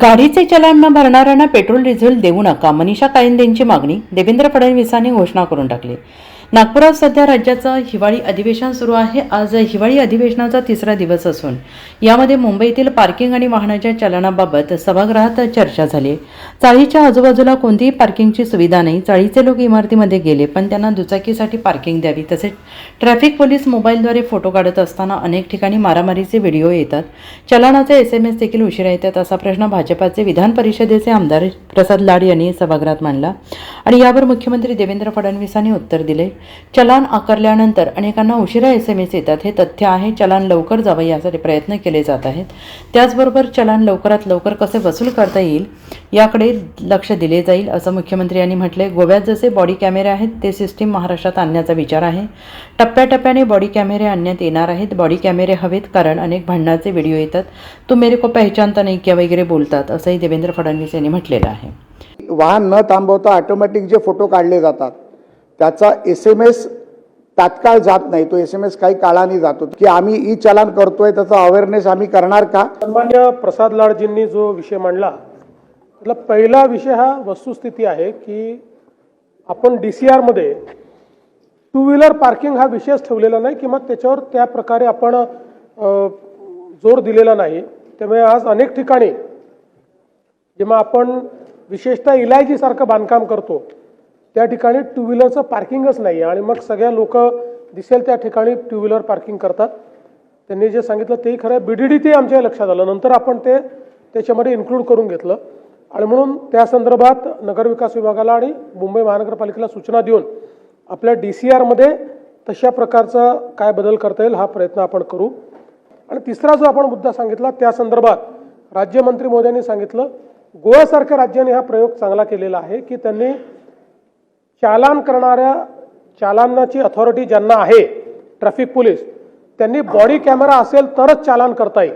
गाडीचे चलन न भरणाऱ्यांना पेट्रोल डिझेल देऊ नका मनीषा कायंदेंची मागणी देवेंद्र फडणवीसांनी घोषणा करून टाकली. नागपुरात सध्या राज्याचं हिवाळी अधिवेशन सुरू आहे. आज हिवाळी अधिवेशनाचा तिसरा दिवस असून यामध्ये मुंबईतील पार्किंग आणि वाहनाच्या चलनाबाबत सभागृहात चर्चा झाली. चाळीच्या आजूबाजूला कोणतीही पार्किंगची सुविधा नाही. चाळीचे लोक इमारतीमध्ये गेले पण त्यांना दुचाकीसाठी पार्किंग द्यावी तसेच ट्रॅफिक पोलीस मोबाईलद्वारे फोटो काढत असताना अनेक ठिकाणी मारामारीचे व्हिडिओ येतात. चलनाचे एस एम एस देखील उशिरा येतात असा प्रश्न भाजपाचे विधान परिषदेचे आमदार प्रसाद लाड यांनी सभागृहात मांडला. आणि यावर मुख्यमंत्री देवेंद्र फडणवीसांनी उत्तर दिले. चलान आकारल्यानंतर अनेकांना उशिरा एस एम एस येतात. हे तथ्य आहे. चलान लवकर जावं यासाठी प्रयत्न केले जात आहेत. त्याचबरोबर चलान लवकरात लवकर कसे वसूल करता येईल याकडे लक्ष दिले जाईल असं मुख्यमंत्री यांनी म्हटले गोव्यात जसे बॉडी कॅमेरे आहेत ते सिस्टीम महाराष्ट्रात आणण्याचा विचार आहे. टप्प्याटप्प्याने बॉडी कॅमेरे आणण्यात येणार आहेत. बॉडी कॅमेरे हवेत कारण अनेक भांडणाचे व्हिडिओ येतात. तो मेरे को पहचानता नाही किंवा वगैरे बोलतात असंही देवेंद्र फडणवीस यांनी म्हटलेलं आहे. वाहन न थांबवता ऑटोमॅटिक जे फोटो काढले जातात त्याचा एस एम एस तात्काळ जात नाही. तो एस एम एस काही काळाने जातो की आम्ही ई चलान करतोय त्याचा अवेअरनेस आम्ही करणार का? सन्मान्य प्रसाद लाडजींनी जो विषय मांडला त्यातला पहिला विषय हा वस्तुस्थिती आहे की आपण डी सी आरमध्ये टू व्हीलर पार्किंग हा विषयच ठेवलेला नाही किंवा त्याच्यावर त्या प्रकारे आपण जोर दिलेला नाही. त्यामुळे आज अनेक ठिकाणी जेव्हा आपण विशेषतः इलायजीसारखं बांधकाम करतो त्या ठिकाणी टू व्हीलरचं पार्किंगच नाही आहे आणि मग सगळ्या लोक दिसेल त्या ठिकाणी टू व्हीलर पार्किंग करतात. त्यांनी जे सांगितलं तेही खरं आहे. बी डी डी ते आमच्या लक्षात आलं. नंतर आपण ते त्याच्यामध्ये इन्क्लूड करून घेतलं. आणि म्हणून त्या संदर्भात नगरविकास विभागाला आणि मुंबई महानगरपालिकेला सूचना देऊन आपल्या डी सी आरमध्ये तशा प्रकारचा काय बदल करता येईल हा प्रयत्न आपण करू. आणि तिसरा जो आपण मुद्दा सांगितला त्या संदर्भात राज्यमंत्री मोदयांनी सांगितलं गोव्यासारख्या राज्याने हा प्रयोग चांगला केलेला आहे की त्यांनी चालान करणाऱ्या चालानाची अथॉरिटी ज्यांना आहे ट्रॅफिक पोलीस त्यांनी बॉडी कॅमेरा असेल तरच चालान करता येईल.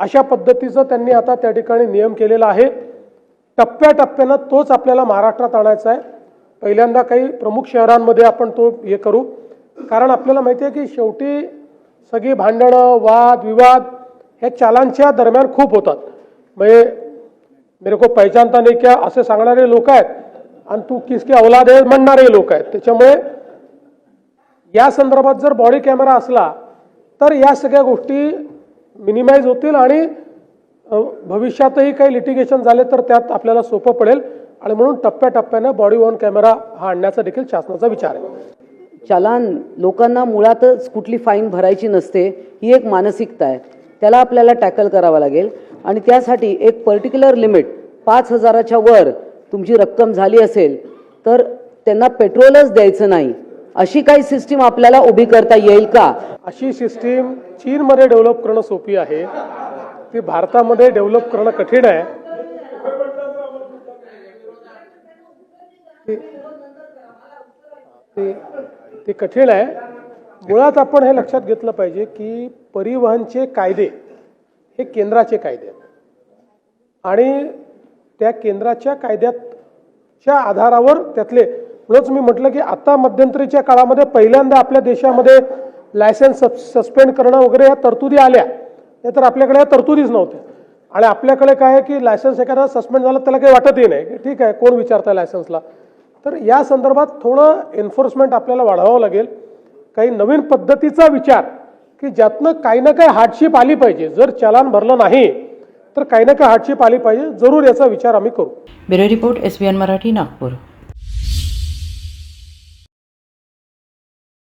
अशा पद्धतीचं त्यांनी आता त्या ठिकाणी नियम केलेला आहे. टप्प्याटप्प्यानं तोच आपल्याला महाराष्ट्रात आणायचा आहे. पहिल्यांदा काही प्रमुख शहरांमध्ये आपण तो हे करू. कारण आपल्याला माहिती आहे की शेवटी सगळी भांडणं वाद विवाद हे चालांच्या दरम्यान खूप होतात. म्हणजे मेरे को पहचानता नाही क्या? असे सांगणारे लोक आहेत. आणि तू किसके औलाद आहे म्हणणारे लोक आहेत. त्याच्यामुळे या संदर्भात जर बॉडी कॅमेरा असला तर या सगळ्या गोष्टी मिनिमाइज होतील आणि भविष्यातही काही लिटिगेशन झाले तर त्यात आपल्याला सोपं पडेल. आणि म्हणून टप्प्याटप्प्यानं बॉडी वॉन कॅमेरा हा आणण्याचा देखील शासनाचा विचार आहे. चलान लोकांना मुळातच कुठली फाईन भरायची नसते ही एक मानसिकता आहे. त्याला आपल्याला टॅकल करावं लागेल. आणि त्यासाठी एक पर्टिक्युलर लिमिट पाच हजाराच्या वर तुमची रक्कम झाली असेल तर त्यांना पेट्रोलच द्यायचं नाही. अशी काही सिस्टीम आपल्याला उभी करता येईल का? अशी सिस्टीम चीनमध्ये डेव्हलप करणं सोपी आहे. ती भारतामध्ये डेव्हलप करणं कठीण आहे. ते ते कठीण आहे. मुळात आपण हे लक्षात घेतलं पाहिजे की परिवहनचे कायदे हे केंद्राचे कायदे आहेत. आणि त्या केंद्राच्या कायद्याच्या आधारावर त्यातले म्हणूनच मी म्हटलं की आता मध्यंतरीच्या काळामध्ये पहिल्यांदा आपल्या देशामध्ये लायसन्स सस्पेंड करणं वगैरे या तरतुदी आल्या. हे तर आपल्याकडे या तरतुदीच नव्हत्या. आणि आपल्याकडे काय आहे की लायसन्स एखादा सस्पेंड झालं त्याला काही वाटतही नाही. की ठीक आहे कोण विचारतं लायसन्सला? तर या संदर्भात थोडं एन्फोर्समेंट आपल्याला वाढवावं लागेल. काही नवीन पद्धतीचा विचार की ज्यातनं काही ना काही हार्डशिप आली पाहिजे. जर चलान भरलं नाही तर काही ना काही हार्डशिप आली पाहिजे. जरूर याचा विचार आम्ही करू. Bureau report S B N Marathi Nagpur.